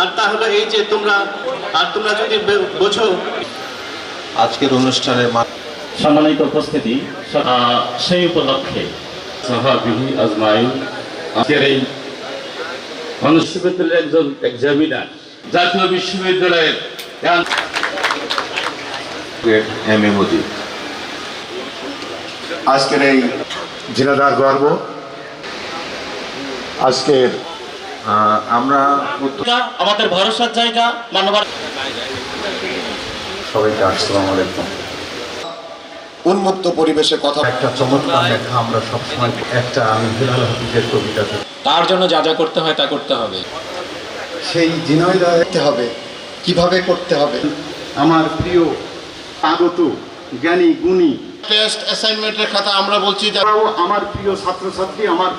আর তা হলো এই যে তোমরা আর তোমরা যদি বোঝো। আজকের অনুষ্ঠানের সম্মানিত উপস্থিতি সেই উপলক্ষে সাহাবিহি আজমাইন আজকের এই বিশ্ববিদ্যালয়ের একজন এক্সামিনার জাতীয় বিশ্ববিদ্যালয়ের এম এ মোদি। আজকের এই জেলাদার গর্ব আজকের আমরা আমাদের ভরসার জায়গা মানবার সবাইকে আসসালামু আলাইকুম। উন্মুক্ত পরিবেশে কথা একটা চমৎকার লেখা আমরা সবসময় একটা আমি হিলাল হাফিজের কবিতা তার জন্য যা যা করতে হয় তা করতে হবে। সেই জিনয়দা হবে। কীভাবে করতে হবে? আমার প্রিয় আগত জ্ঞানী গুণী টেস্ট অ্যাসাইনমেন্টের কথা আমরা বলছি যে আমার প্রিয় ছাত্রছাত্রী আমার